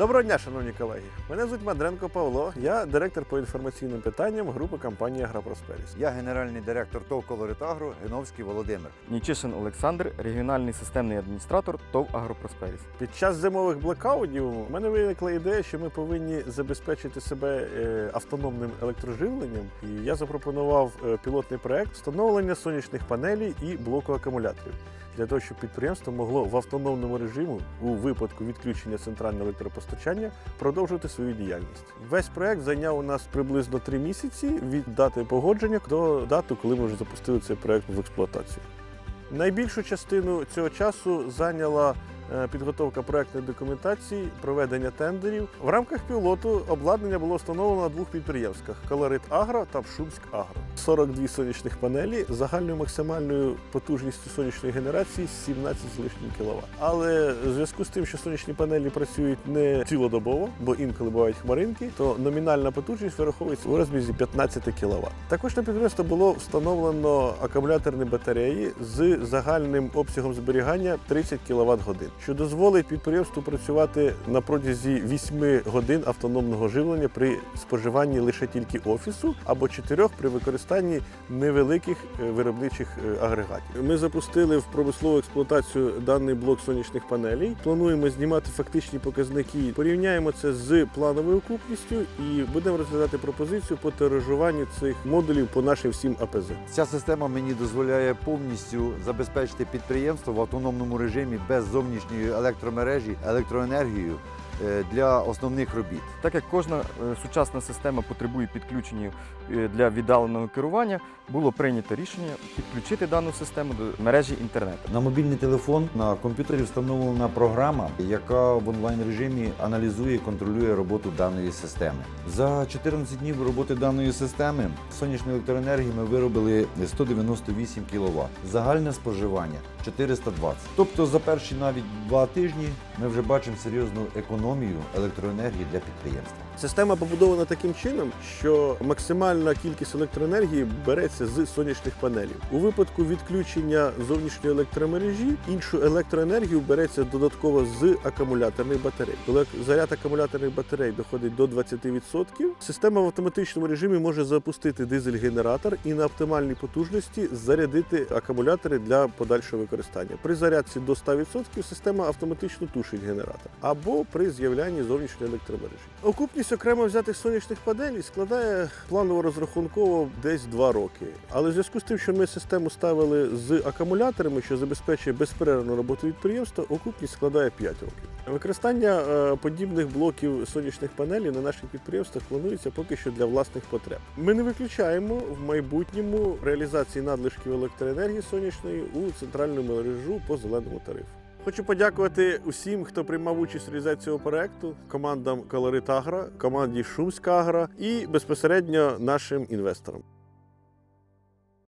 Доброго дня, шановні колеги. Мене звуть Мадренко Павло. Я директор по інформаційним питанням групи компанії Агропросперіс. Я генеральний директор ТОВ «Колоритагро» Геновський Володимир. Нічишин Олександр, регіональний системний адміністратор ТОВ Агропросперіс. Під час зимових блекаутів у мене виникла ідея, що ми повинні забезпечити себе е, автономним електроживленням. І я запропонував е, пілотний проект встановлення сонячних панелей і блоку акумуляторів. Для того, щоб підприємство могло в автономному режимі у випадку відключення центрального електропостачання продовжувати свою діяльність. Весь проект зайняв у нас приблизно три місяці від дати погодження до дати, коли ми вже запустили цей проект в експлуатацію. Найбільшу частину цього часу зайняла підготовка проектної документації, проведення тендерів. В рамках пілоту обладнання було встановлено на двох підприємствах Колорит Агро та Пшумськ Агро. 42 сонячних панелі загальною максимальною потужністю сонячної генерації 17 з лишнім кВт. Але в зв'язку з тим, що сонячні панелі працюють не цілодобово, бо інколи бувають хмаринки, то номінальна потужність вираховується у розмірі 15 кВт. Також на підприємство було встановлено акумуляторні батареї з загальним обсягом зберігання 30 кВт годин, що дозволить підприємству працювати на протязі 8 годин автономного живлення при споживанні лише тільки офісу або 4 при використанні невеликих е, виробничих е, агрегатів. Ми запустили в промислову експлуатацію даний блок сонячних панелей. Плануємо знімати фактичні показники. Порівняємо це з плановою окупністю і будемо розглядати пропозицію по тиражуванню цих модулів по нашим всім АПЗ. Ця система мені дозволяє повністю забезпечити підприємство в автономному режимі без зовнішньої електромережі електроенергією. е, для основних робіт. Так як кожна е, сучасна система потребує підключення е, для віддаленого керування, було прийнято рішення підключити дану систему до мережі інтернету. На мобільний телефон на комп'ютері встановлена програма, яка в онлайн режимі аналізує і контролює роботу даної системи. За 14 днів роботи даної системи сонячної електроенергії ми виробили 198 кВт. Загальне споживання 420. Тобто за перші навіть два тижні ми вже бачимо серйозну економію електроенергії для підприємства. Система побудована таким чином, що максимальна кількість електроенергії береться з сонячних панелів. У випадку відключення зовнішньої електромережі іншу електроенергію береться додатково з акумуляторних батарей. Коли заряд акумуляторних батарей доходить до 20%, система в автоматичному режимі може запустити дизель-генератор і на оптимальній потужності зарядити акумулятори для подальшого використання. При зарядці до 100% система автоматично тушить генератор або при з'являнні зовнішньої електромережі. Окупність окремо взятих сонячних панелей складає планово розрахунково десь 2 роки. Але в зв'язку з тим, що ми систему ставили з акумуляторами, що забезпечує безперервну роботу підприємства, окупність складає 5 років. Використання е, подібних блоків сонячних панелей на наших підприємствах планується поки що для власних потреб. Ми не виключаємо в майбутньому реалізації надлишків електроенергії сонячної у центральну мережу по зеленому тарифу. Хочу подякувати усім, хто приймав участь в реалізації цього проекту, командам Колорит Агра, команді Шумська Агра і безпосередньо нашим інвесторам.